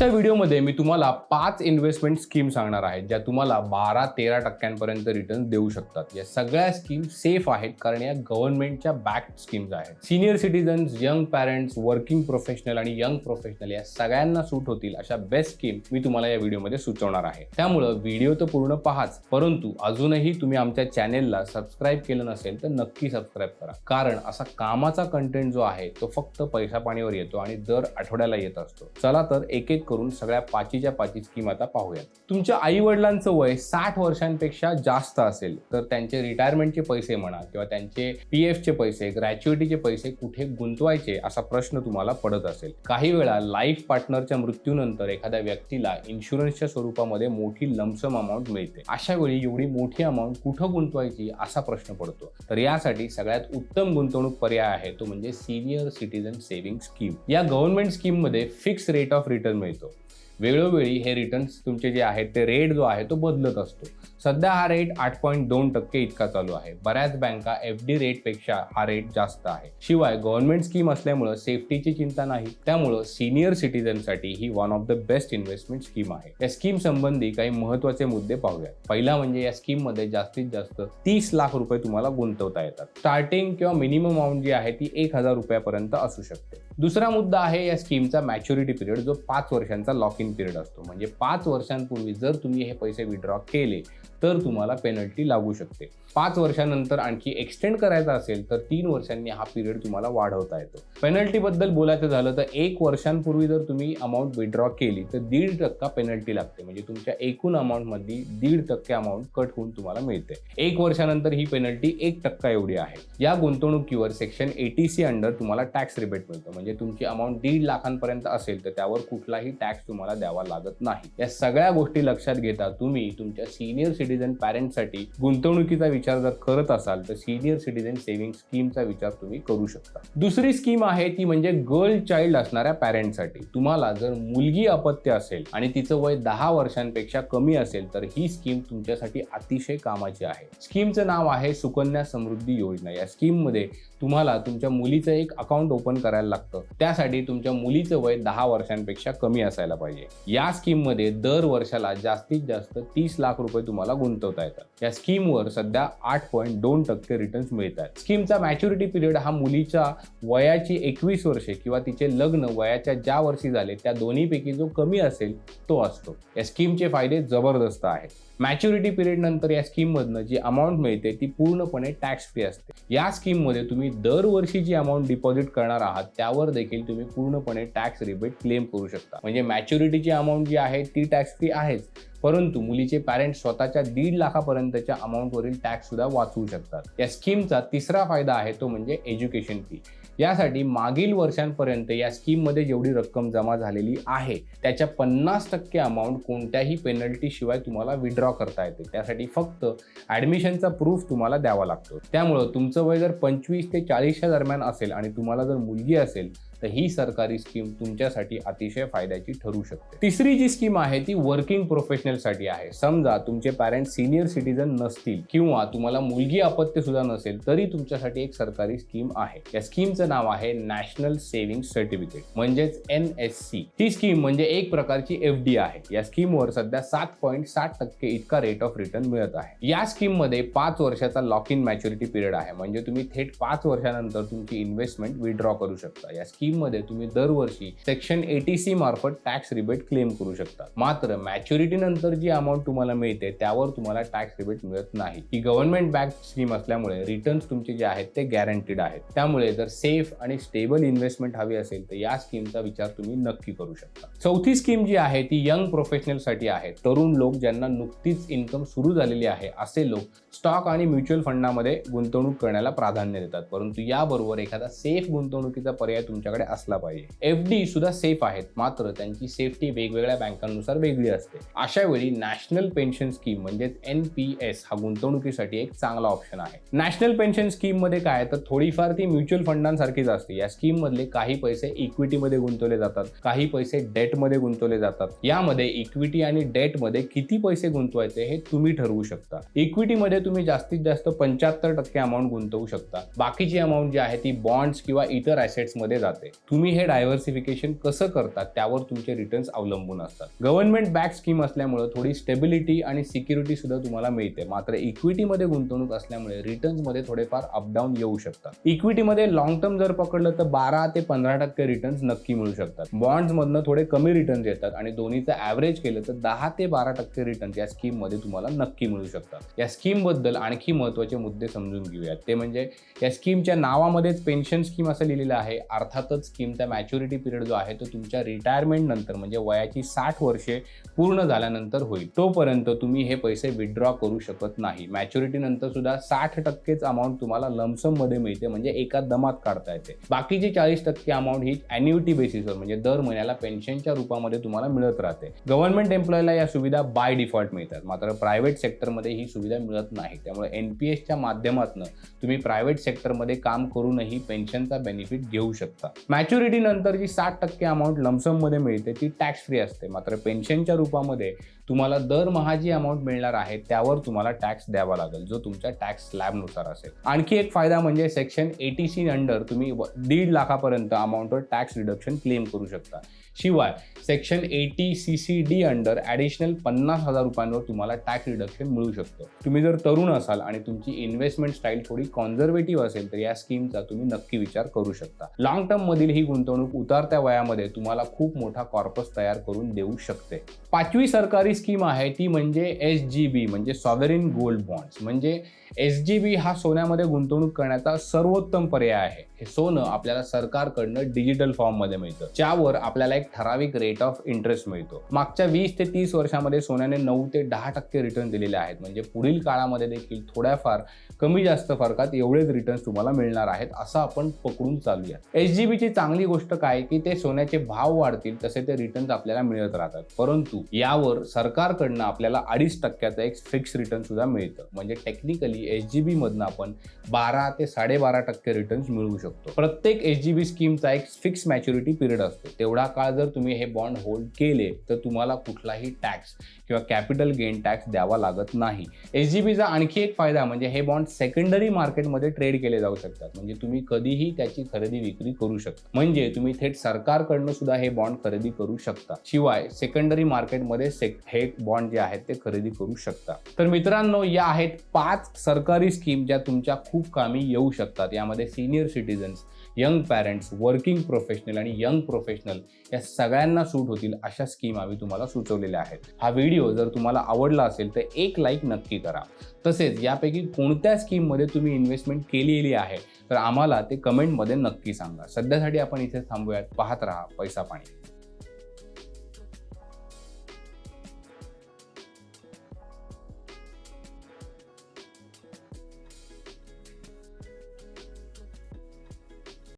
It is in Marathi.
आजच्या व्हिडिओमध्ये मी तुम्हाला पाच इन्व्हेस्टमेंट स्कीम सांगणार आहे ज्या तुम्हाला बारा तेरा टक्क्यांपर्यंत रिटर्न देऊ शकतात. या सगळ्या स्कीम सेफ आहेत कारण या गव्हर्नमेंटच्या बॅक स्कीम्स आहेत. Senior citizens young parents working professional आणि यंग प्रोफेशनल या सगळ्यांना सूट होतील अशा बेस्ट स्कीम मी तुम्हाला या व्हिडिओमध्ये सुचवणार आहे. त्यामुळं व्हिडिओ तर पूर्ण पहाच परंतु अजूनही तुम्ही आमच्या चॅनेलला सबस्क्राईब केलं नसेल तर नक्की सबस्क्राईब करा. कारण असा कामाचा कंटेंट जो आहे तो फक्त पैसा पाणीवर येतो आणि दर आठवड्याला येत असतो. चला तर एक एक करून सगळ्या पाचीच्या पाची स्कीम आता पाहूयात. तुमच्या आई वडिलांचं वय साठ वर्षांपेक्षा जास्त असेल तर त्यांचे रिटायरमेंटचे पैसे म्हणा किंवा त्यांचे पी एफचे पैसे ग्रॅच्युइटीचे पैसे कुठे गुंतवायचे असा प्रश्न तुम्हाला पडत असेल. काही वेळा लाईफ पार्टनरच्या मृत्यूनंतर एखाद्या व्यक्तीला इन्शुरन्सच्या स्वरूपामध्ये मोठी लमसम अमाऊंट मिळते. अशा वेळी एवढी मोठी अमाऊंट कुठं गुंतवायची असा प्रश्न पडतो. तर यासाठी सगळ्यात उत्तम गुंतवणूक पर्याय आहे तो म्हणजे सिनियर सिटीजन सेव्हिंग स्कीम या गव्हर्नमेंट स्कीममध्ये फिक्स रेट ऑफ रिटर्न मिळते. seguito. वेळोवेळी हे रिटर्न्स तुमचे जे आहेत ते रेट जो आहे तो बदलत असतो. सध्या हा रेट आठ पॉईंट दोन टक्के इतका चालू आहे. बऱ्याच बँका एफ डी रेटपेक्षा हा रेट जास्त आहे. शिवाय गव्हर्नमेंट स्कीम असल्यामुळं सेफ्टीची चिंता नाही. त्यामुळं सिनियर सिटीजनसाठी ही one of the best investment scheme आहे. या स्कीम संबंधी काही महत्त्वाचे मुद्दे पाहूयात. पहिला म्हणजे या स्कीममध्ये जास्तीत जास्त तीस लाख रुपये तुम्हाला गुंतवता येतात. स्टार्टिंग किंवा मिनिमम अमाऊंट जी आहे ती एक हजार रुपयापर्यंत असू शकते. दुसरा मुद्दा आहे या स्कीमचा मॅच्युरिटी पिरियड जो पाच वर्षांचा लॉक इन पिरियड असतो. म्हणजे पाच वर्षांपूर्वी जर तुम्ही हे पैसे विड्रॉ केले तर तुम्हाला पेनल्टी लागू शकते. पाच वर्षानंतर आणखी एक्सटेंड करायचा असेल तर तीन वर्षांनी हा पिरियड तुम्हाला वाढवता येतो. पेनल्टीबद्दल बोलायचं झालं तर एक वर्षांपूर्वी जर तुम्ही अमाऊंट विड्रॉ केली तर दीड टक्का पेनल्टी लागते. म्हणजे तुमच्या एकूण अमाऊंटमध्ये दीड टक्के अमाऊंट कट होऊन तुम्हाला मिळते. एक वर्षानंतर ही पेनल्टी एक टक्का एवढी आहे. या गुंतवणुकीवर सेक्शन एटी सी अंडर तुम्हाला टॅक्स रिबेट मिळतो. म्हणजे तुमची अमाऊंट दीड लाखांपर्यंत असेल तर त्यावर कुठलाही टॅक्स तुम्हाला द्यावा लागत नाही. या सगळ्या गोष्टी लक्षात घेता तुम्ही तुमच्या सिनियर सिटीजन पॅरेंटसाठी गुंतवणुकीचा विचार जर करत असाल तर सिनियर सिटीजन सेव्हिंग स्कीमचा विचार तुम्ही करू शकता. दुसरी स्कीम आहे ती म्हणजे गर्ल चाइल्ड असणाऱ्या पॅरेंटसाठी तुम्हाला जर मुलगी अपत्य असेल आणि तिचं वय दहा वर्षांपेक्षा कमी असेल तर ही स्कीम तुमच्यासाठी अतिशय कामाची आहे. स्कीमचं नाव आहे सुकन्या समृद्धी योजना. या स्कीममध्ये तुम्हाला तुमच्या मुलीचं एक अकाउंट ओपन करायला लागतं. त्यासाठी तुमच्या मुलीचं वय दहा वर्षांपेक्षा कमी असायला पाहिजे. या स्कीममध्ये दर वर्षाला जास्तीत जास्त तीस लाख रुपये तुम्हाला गुंतवता येतात. या स्कीमवर सध्या आठ पॉईंट दोन टक्के रिटर्न्स मिळतात. स्कीमचा मॅच्युरिटी पिरियड हा मुलीच्या वयाची एकवीस वर्षे किंवा तिचे लग्न वयाच्या ज्या वर्षी झाले त्या दोन्हीपैकी जो कमी असेल तो असतो. या स्कीमचे फायदे जबरदस्त आहेत. मॅच्युरिटी पिरियड नंतर या स्कीममधनं जी अमाऊंट मिळते ती पूर्णपणे टॅक्स फ्री असते. या स्कीममध्ये तुम्ही दरवर्षी जी अमाऊंट डिपॉझिट करणार आहात त्यावर देखील तुम्ही पूर्णपणे टॅक्स रिबेट क्लेम करू शकता. म्हणजे मॅच्युरिटीची अमाऊंट जी आहे ती टॅक्स फ्री आहेच. परंतु मुलीचे पॅरेंट्स स्वतःच्या दीड लाखापर्यंतच्या अमाऊंटवरील टॅक्स सुद्धा वाचवू शकतात. या स्कीमचा तिसरा फायदा आहे तो म्हणजे एज्युकेशन फी यासाठी मागील वर्षांपर्यंत या स्कीममध्ये जेवढी रक्कम जमा झालेली आहे त्याच्या पन्नास टक्के अमाऊंट कोणत्याही पेनल्टी शिवाय तुम्हाला विड्रॉ करता येते. त्यासाठी फक्त ॲडमिशनचा प्रूफ तुम्हाला द्यावा लागतो. त्यामुळं तुमचं वय जर पंचवीस ते चाळीसच्या दरम्यान असेल आणि तुम्हाला जर मुलगी असेल तर ही सरकारी स्कीम तुमच्यासाठी अतिशय फायद्याची ठरू शकते. तिसरी जी स्कीम आहे ती वर्किंग प्रोफेशनलसाठी आहे. समजा तुमचे पॅरेंट्स सिनियर सिटीजन नसतील किंवा तुम्हाला मुलगी अपत्य सुद्धा नसेल तरी तुमच्यासाठी एक सरकारी स्कीम आहे. या स्कीमचं नाव आहे नॅशनल सेव्हिंग सर्टिफिकेट म्हणजेच एन एस सी ही स्कीम म्हणजे एक प्रकारची एफ डी आहे. या स्कीमवर सध्या सात पॉईंट साठ टक्के इतका रेट ऑफ रिटर्न मिळत आहे. या स्कीममध्ये पाच वर्षाचा लॉक इन मॅच्युरिटी पिरियड आहे. म्हणजे तुम्ही थेट पाच वर्षानंतर तुमची इन्व्हेस्टमेंट विड्रॉ करू शकता. या स्कीम मध्ये तुम्ही दरवर्षी सेक्शन एटी सी मार्फत टॅक्स रिबेट क्लेम करू शकता. मात्र मॅच्युरिटी नंतर जी अमाऊंट तुम्हाला मिळते त्यावर तुम्हाला टॅक्स रिबेट मिळत नाही. ही गव्हर्नमेंट बँक स्कीम असल्यामुळे रिटर्न्स तुमचे जे आहेत ते गॅरंटीड आहेत. त्यामुळे जर सेफ आणि स्टेबल इन्व्हेस्टमेंट हवी असेल तर या स्कीमचा विचार तुम्ही नक्की करू शकता. चौथी स्कीम जी आहे ती यंग प्रोफेशनलसाठी आहे. तरुण लोक ज्यांना नुकतीच इन्कम सुरू झालेली आहे असे लोक स्टॉक आणि म्युच्युअल फंडामध्ये गुंतवणूक करण्याला प्राधान्य देतात. परंतु याबरोबर एखादा सेफ गुंतवणुकीचा पर्याय तुमच्याकडे असला पाहिजे. एफ डी सुद्धा सेफ आहेत मात्र त्यांची सेफ्टी वेगवेगळ्या बँकांनुसार वेगळी असते. अशा वेळी नॅशनल पेन्शन स्कीम म्हणजेच एन पी एस हा गुंतवणुकीसाठी एक चांगला ऑप्शन आहे. नॅशनल पेन्शन स्कीममध्ये काय तर थोडीफार ती म्युच्युअल फंडांसारखीच असते. या स्कीम मधले काही पैसे इक्विटीमध्ये गुंतवले जातात काही पैसे डेटमध्ये गुंतवले जातात. यामध्ये इक्विटी आणि डेटमध्ये किती पैसे गुंतवायचे हे तुम्ही ठरवू शकता. इक्विटीमध्ये तुम्ही जास्तीत जास्त पंच्याहत्तर टक्के अमाऊंट गुंतवू शकता. बाकीची अमाऊंट जी आहे ती बॉन्ड्स किंवा इतर ॲसेट्समध्ये जाते. तुम्ही हे डायव्हर्सिफिकेशन कसं करतात त्यावर तुमचे रिटर्न्स अवलंबून असतात. गव्हर्नमेंट बॅक स्कीम असल्यामुळे थोडी स्टेबिलिटी आणि सिक्युरिटी सुद्धा तुम्हाला मिळते. मात्र इक्विटीमध्ये गुंतवणूक असल्यामुळे रिटर्न्समध्ये थोडेफार अपडाऊन येऊ शकतात. इक्विटीमध्ये लॉंग टर्म जर पकडलं तर बारा ते पंधरा टक्के रिटर्न्स नक्की मिळू शकतात. बॉन्ड्समधनं थोडे कमी रिटर्न्स येतात आणि दोन्हीचं ॲव्हरेज केलं तर दहा ते बारा टक्के रिटर्न्स या स्कीममध्ये तुम्हाला नक्की मिळू शकतात. या स्कीम स्कीमबद्दल आणखी महत्त्वाचे मुद्दे समजून घेऊयात. ते म्हणजे या स्कीमच्या नावामध्येच पेन्शन स्कीम असं लिहिलेलं आहे. अर्थातच स्कीमचा मॅच्युरिटी पिरियड जो आहे तो तुमच्या रिटायरमेंट नंतर म्हणजे वयाची साठ वर्षे पूर्ण झाल्यानंतर होईल. तोपर्यंत तुम्ही हे पैसे विड्रॉ करू शकत नाही. मॅच्युरिटी नंतर सुद्धा साठ टक्केच अमाऊंट तुम्हाला लमसममध्ये मिळते म्हणजे एका दमात काढता येते. बाकीची चाळीस टक्के अमाऊंट ही अॅन्युटी बेसिसवर म्हणजे दर महिन्याला पेन्शनच्या रूपामध्ये तुम्हाला मिळत राहते. गव्हर्नमेंट एम्प्लॉयला या सुविधा बाय डिफॉल्ट मिळतात. मात्र प्रायव्हेट सेक्टरमध्ये ही सुविधा मिळत नाही. त्यामुळे एन पी एसच्या माध्यमातून तुम्ही प्रायव्हेट सेक्टरमध्ये काम करूनही पेन्शनचा बेनिफिट घेऊ शकता. मॅच्युरिटी नंतर जी साठ टक्के अमाऊंट लमसममध्ये मिळते ती टॅक्स फ्री असते. मात्र पेन्शनच्या रूपामध्ये तुम्हाला दरमहा जी अमाऊंट मिळणार आहे त्यावर तुम्हाला टॅक्स द्यावा लागेल जो तुमच्या टॅक्स स्लॅबनुसार असेल. आणखी एक फायदा म्हणजे सेक्शन एटी सी अंडर तुम्ही व- दीड लाखापर्यंत अमाऊंटवर टॅक्स रिडक्शन क्लेम करू शकता. शिवाय section eighty C C D under additional पन्नास हजार रुपयांवर तुम्हाला टॅक्स रिडक्शन मिळू शकतं. तुम्ही जर तरुण असाल आणि तुमची इन्व्हेस्टमेंट स्टाईल थोडी कॉन्झर्वेटिव्ह असेल तर या स्कीमचा तुम्ही नक्की विचार करू शकता. लॉंग टर्म मधील ही गुंतवणूक उतारत्या वयामध्ये तुम्हाला खूप मोठा कॉर्पस तयार करून देऊ शकते. पाचवी सरकारी स्कीम आहे ती म्हणजे एस जी बी म्हणजे सॉव्हरिन गोल्ड बॉन्ड्स म्हणजे एस जी बी हा सोन्यामध्ये गुंतवणूक करण्याचा सर्वोत्तम पर्याय आहे. हे सोनं आपल्याला सरकारकडनं डिजिटल फॉर्ममध्ये मिळतं. ज्यावर आपल्याला एक ठराविक रेट ऑफ इंटरेस्ट मिळतो. मागच्या वीस ते तीस वर्षामध्ये सोन्याने नऊ ते दहा टक्के रिटर्न दिलेले आहेत. म्हणजे पुढील काळामध्ये देखील थोड्याफार कमी जास्त फरकात एवढेच रिटर्न्स तुम्हाला मिळणार आहेत असं आपण पकडून चालूया. एस जी बीची चांगली गोष्ट काय की ते सोन्याचे भाव वाढतील तसे ते रिटर्न्स आपल्याला मिळत राहतात. परंतु यावर सरकार सरकारकडनं आपल्याला अडीच टक्क्याचं एक फिक्स रिटर्न सुद्धा मिळतं. म्हणजे टेक्निकली एस जी बी मधनं आपण बारा ते साडेबारा टक्के रिटर्न्स मिळवू शकतो. प्रत्येक एस जी बी स्कीमचा एक फिक्स मॅच्युरिटी पिरियड असतो. तेवढा काळ जर तुम्ही हे बॉन्ड होल्ड केले तर तुम्हाला कुठलाही टॅक्स किंवा कॅपिटल गेन टॅक्स द्यावा लागत नाही. एस जी बीचा आणखी एक फायदा म्हणजे हे बॉन्ड सेकंडरी मार्केटमध्ये ट्रेड केले जाऊ शकतात. म्हणजे तुम्ही कधीही त्याची खरेदी विक्री करू शकता. म्हणजे तुम्ही थेट सरकारकडनं सुद्धा हे बॉन्ड खरेदी करू शकता. शिवाय सेकंडरी मार्केटमध्ये सेक हे बॉन्ड जे आहेत ते खरेदी करू शकता. तर मित्रांनो या आहेत पाच सरकारी स्कीम ज्या तुमच्या खूप कामी येऊ शकतात. यामध्ये senior citizens young parents working professional आणि यंग प्रोफेशनल या सगळ्यांना सूट होतील अशा स्कीम आम्ही तुम्हाला सुचवलेल्या आहेत. हा व्हिडिओ जर तुम्हाला आवडला असेल तर एक लाईक नक्की करा. तसेच यापैकी कोणत्या स्कीममध्ये तुम्ही इन्व्हेस्टमेंट केलेली आहे तर आम्हाला ते कमेंटमध्ये नक्की सांगा. सध्यासाठी आपण इथे थांबूयात. पाहत राहा पैसा पाणी.